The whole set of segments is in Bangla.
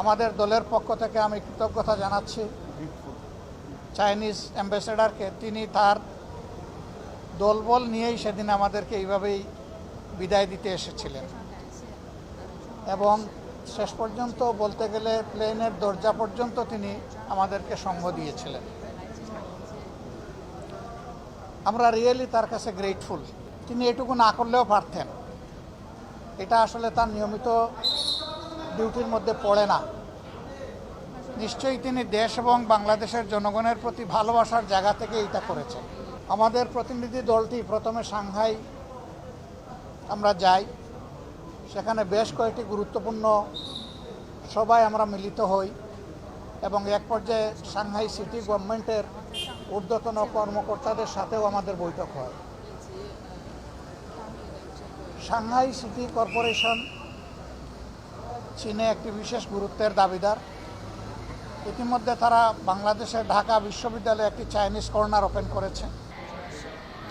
আমাদের দলের পক্ষ থেকে আমি কৃতজ্ঞতা জানাচ্ছি। চাইনিজ অ্যাম্বাসেডারকে তিনি তার দলবল নিয়েই সেদিন আমাদেরকে এইভাবেই বিদায় দিতে এসেছিলেন। এবং শেষ পর্যন্ত বলতে গেলে প্লেনের দরজা পর্যন্ত তিনি আমাদেরকে সঙ্গ দিয়েছিলেন। আমরা রিয়েলি তার কাছে গ্রেটফুল তিনি এটুকু না করলেও পারতেন। এটা আসলে তার নিয়মিত ডিউটির মধ্যে পড়ে না। নিশ্চয়ই তিনি দেশ এবং বাংলাদেশের জনগণের প্রতি ভালোবাসার জায়গা থেকে এটা করেছেন। আমাদের প্রতিনিধি দলটি প্রথমে সাংহাই আমরা যাই। সেখানে বেশ কয়েকটি গুরুত্বপূর্ণ সবাই আমরা মিলিত হই এবং এক পর্যায়ে সাংহাই সিটি গভর্নমেন্টের ঊর্ধ্বতন কর্মকর্তাদের সাথেও আমাদের বৈঠক হয়। সাংহাই সিটি কর্পোরেশন চীনে একটি বিশেষ গুরুত্বের দাবিদার। ইতিমধ্যে তারা বাংলাদেশের ঢাকা বিশ্ববিদ্যালয়ে একটি চাইনিজ কর্নার ওপেন করেছে।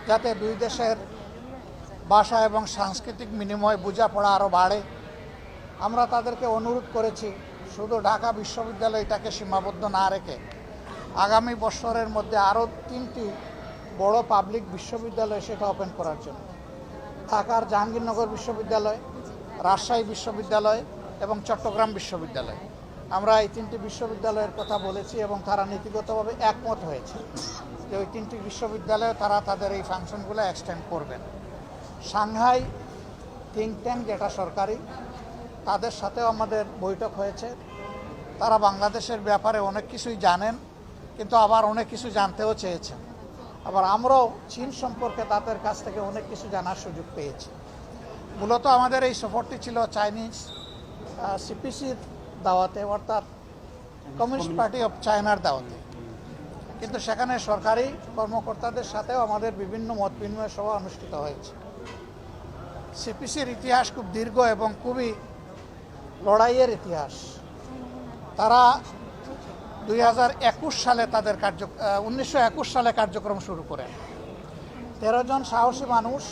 যাতে দুই দেশের ভাষা এবং সাংস্কৃতিক বিনিময় বোঝাপড়া আরও বাড়ে। আমরা তাদেরকে অনুরোধ করেছি, শুধু ঢাকা বিশ্ববিদ্যালয় এটাকে সীমাবদ্ধ না রেখে আগামী বছরের মধ্যে আরও তিনটি বড় পাবলিক বিশ্ববিদ্যালয় সেটা ওপেন করার জন্য। ঢাকার জাহাঙ্গীরনগর বিশ্ববিদ্যালয়, রাজশাহী বিশ্ববিদ্যালয় এবং চট্টগ্রাম বিশ্ববিদ্যালয়। আমরা এই তিনটি বিশ্ববিদ্যালয়ের কথা বলেছি এবং তারা নীতিগতভাবে একমত হয়েছে যে ওই তিনটি বিশ্ববিদ্যালয়ে তারা তাদের এই ফাংশনগুলো এক্সটেন্ড করবেন সাংহাই থিঙ্ক ট্যাঙ্ক যেটা সরকারি, তাদের সাথেও আমাদের বৈঠক হয়েছে। তারা বাংলাদেশের ব্যাপারে অনেক কিছুই জানেন, কিন্তু আবার অনেক কিছু জানতেও চেয়েছেন। আবার আমরাও চীন সম্পর্কে তাদের কাছ থেকে অনেক কিছু জানার সুযোগ পেয়েছি। মূলত আমাদের এই সফরটি ছিল চাইনিজ সিপিসির দাওয়াতে অর্থাৎ কমিউনিস্ট পার্টি অফ চায়নার দাওয়াতে। কিন্তু সেখানে সরকারি কর্মকর্তাদের সাথেও আমাদের বিভিন্ন মত বিনিময় সভা অনুষ্ঠিত হয়েছে। সিপিসির ইতিহাস খুব দীর্ঘ এবং খুবই লড়াইয়ের ইতিহাস। তারা দুই হাজার একুশ সালে তাদের কার্য উনিশশো একুশ সালে কার্যক্রম শুরু করেন তেরো জন সাহসী মানুষ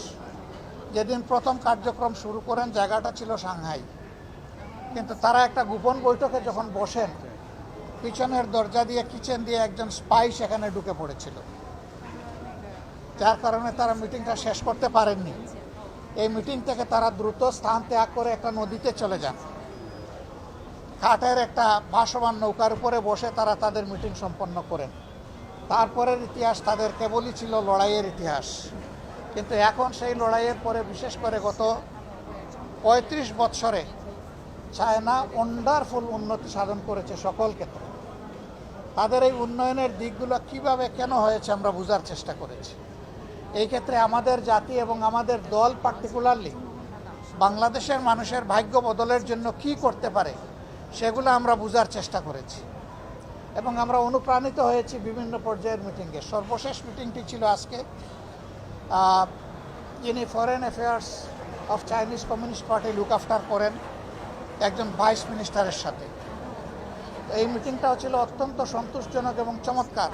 যেদিন প্রথম কার্যক্রম শুরু করেন জায়গাটা ছিল সাংহাই। কিন্তু তারা একটা গোপন বৈঠকে যখন বসেন, পিছনের দরজা দিয়ে, কিচেন দিয়ে একজন স্পাই সেখানে ঢুকে পড়েছিল। যার কারণে তারা মিটিংটা শেষ করতে পারেননি। এই মিটিং থেকে তারা দ্রুত স্থান ত্যাগ করে একটা নদীতে চলে যান। কাঠের একটা ভাসমান নৌকার উপরে বসে তারা তাদের মিটিং সম্পন্ন করেন। তারপরের ইতিহাস তাদের কেবলই ছিল লড়াইয়ের ইতিহাস। কিন্তু এখন সেই লড়াইয়ের পরে, বিশেষ করে গত পঁয়ত্রিশ বৎসরে চায়না ওয়ান্ডারফুল উন্নতি সাধন করেছে সকল ক্ষেত্রে। তাদের এই উন্নয়নের দিকগুলো কীভাবে কেন হয়েছে আমরা বোঝার চেষ্টা করেছি। এই ক্ষেত্রে আমাদের জাতি এবং আমাদের দল পার্টিকুলারলি বাংলাদেশের মানুষের ভাগ্য বদলের জন্য কি করতে পারে, সেগুলো আমরা বোঝার চেষ্টা করেছি। এবং আমরা অনুপ্রাণিত হয়েছি বিভিন্ন পর্যায়ের মিটিংয়ে সর্বশেষ মিটিংটি ছিল আজকে যিনি foreign affairs of Chinese communist party look after করেন। একজন ভাইস মিনিস্টারের সাথে। এই মিটিংটাও ছিল অত্যন্ত সন্তোষজনক এবং চমৎকার।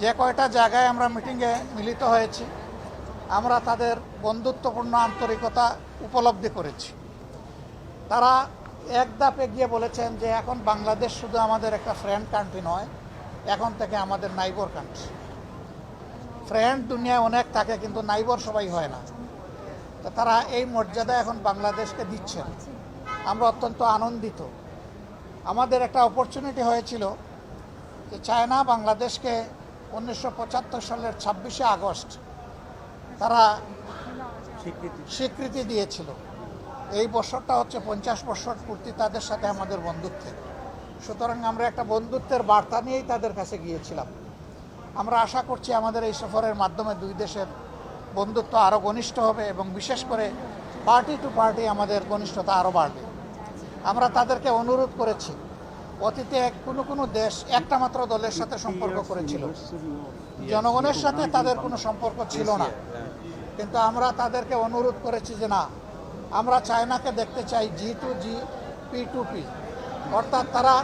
যে কয়টা জায়গায় আমরা মিটিংয়ে মিলিত হয়েছি, আমরা তাদের বন্ধুত্বপূর্ণ আন্তরিকতা উপলব্ধি করেছি। তারা এক ধাপ এগিয়ে বলেছেন যে, এখন বাংলাদেশ শুধু আমাদের একটা ফ্রেন্ড কান্ট্রি নয়, এখন থেকে আমাদের নাইবর কান্ট্রি ফ্রেন্ড দুনিয়ায় অনেক থাকে, কিন্তু নাইবর সবাই হয় না। তো তারা এই মর্যাদা এখন বাংলাদেশকে দিচ্ছেন। আমরা অত্যন্ত আনন্দিত। আমাদের একটা অপরচুনিটি হয়েছিল যে চায়না বাংলাদেশকে উনিশশো পঁচাত্তর সালের ছাব্বিশে আগস্ট তারা স্বীকৃতি। দিয়েছিল। এই বছরটা হচ্ছে পঞ্চাশ বছর পূর্তি তাদের সাথে আমাদের বন্ধুত্বের সুতরাং আমরা একটা বন্ধুত্বের বার্তা নিয়েই তাদের কাছে গিয়েছিলাম। আমরা আশা করছি আমাদের এই সফরের মাধ্যমে দুই দেশের বন্ধুত্ব আরও ঘনিষ্ঠ হবে এবং বিশেষ করে পার্টি টু পার্টি আমাদের ঘনিষ্ঠতা আরও বাড়বে। আমরা তাদেরকে অনুরোধ করেছি। অতীতে কোনো কোনো দেশ একটা মাত্র দলের সাথে সম্পর্ক করেছিল। জনগণের সাথে তাদের কোনো সম্পর্ক ছিল না। কিন্তু আমরা তাদেরকে অনুরোধ করেছি যে না, আমরা চায়নাকে দেখতে চাই G to G, P to P. অর্থাৎ তারা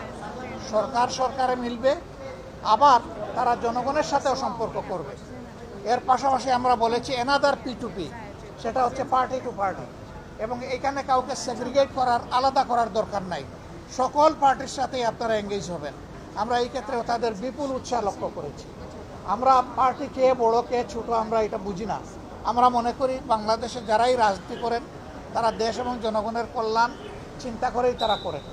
সরকার সরকারে মিলবে, আবার তারা জনগণের সাথেও সম্পর্ক করবে। এর পাশাপাশি আমরা বলেছি এনাদার পি টু পি সেটা হচ্ছে পার্টি টু পার্টি এবং এখানে কাউকে সেগ্রিগেট করার, আলাদা করার দরকার নাই। সকল পার্টির সাথেই আপনারা এঙ্গেজ হবেন। আমরা এই ক্ষেত্রেও তাদের বিপুল উৎসাহ লক্ষ্য করেছি। আমরা পার্টি কে বড়, কে ছোট, আমরা এটা বুঝি না। আমরা মনে করি বাংলাদেশে যারাই রাজনীতি করেন, তারা দেশ এবং জনগণের কল্যাণ চিন্তা করেই তারা করেন।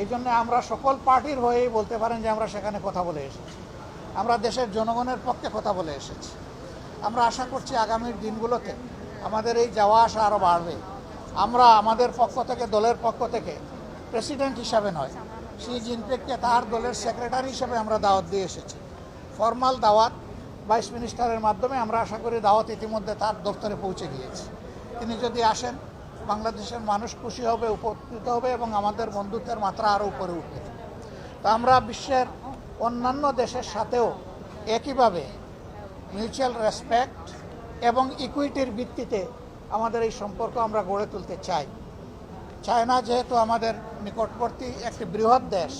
এই জন্য আমরা সকল পার্টির হয়েই বলতে পারেন যে আমরা সেখানে কথা বলে এসেছি। আমরা দেশের জনগণের পক্ষে কথা বলে এসেছি। আমরা আশা করছি আগামীর দিনগুলোতে আমাদের এই যাওয়া আসা আরও বাড়বে। আমরা আমাদের পক্ষ থেকে, দলের পক্ষ থেকে প্রেসিডেন্ট হিসাবে নয়, শি জিনপিংকে তার দলের সেক্রেটারি হিসাবে আমরা দাওয়াত দিয়ে এসেছি। ফর্মাল দাওয়াত ভাইস মিনিস্টারের মাধ্যমে আমরা আশা করি দাওয়াত ইতিমধ্যে তার দপ্তরে পৌঁছে গিয়েছে। তিনি যদি আসেন, বাংলাদেশের মানুষ খুশি হবে, উপকৃত হবে এবং আমাদের বন্ধুত্বের মাত্রা আরও উপরে উঠবে। তো আমরা বিশ্বের অন্যান্য দেশের সাথেও একইভাবে মিউচুয়াল রেসপেক্ট এবং ইকুইটির ভিত্তিতে আমাদের এই সম্পর্ক আমরা গড়ে তুলতে চাই। চায়না যেহেতু আমাদের নিকটবর্তী একটি বৃহৎ দেশ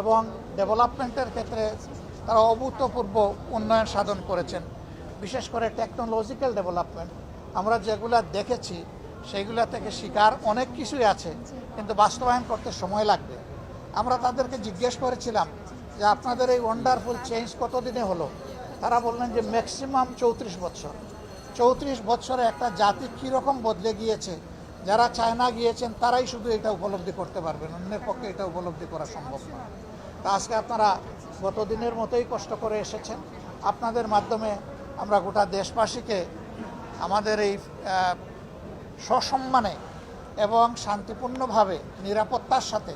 এবং ডেভেলপমেন্টের ক্ষেত্রে তারা অভূতপূর্ব উন্নয়ন সাধন করেছেন, বিশেষ করে টেকনোলজিক্যাল ডেভেলপমেন্ট আমরা যেগুলা দেখেছি, সেগুলা থেকে শিকার অনেক কিছুই আছে, কিন্তু বাস্তবায়ন করতে সময় লাগবে। আমরা তাদেরকে জিজ্ঞেস করেছিলাম যে, আপনাদের এই ওয়ান্ডারফুল চেঞ্জ কতদিনে হলো? তারা বললেন যে ম্যাক্সিমাম চৌত্রিশ বছর। চৌত্রিশ বছরে একটা জাতি কীরকম বদলে গিয়েছে, যারা চায়না গিয়েছেন, তারাই শুধু এটা উপলব্ধি করতে পারবেন অন্যের পক্ষে এটা উপলব্ধি করা সম্ভব নয়। তা আজকে আপনারা গত দিনের মতোই কষ্ট করে এসেছেন। আপনাদের মাধ্যমে আমরা গোটা দেশবাসীকে আমাদের এই সসম্মানে এবং শান্তিপূর্ণভাবে নিরাপত্তার সাথে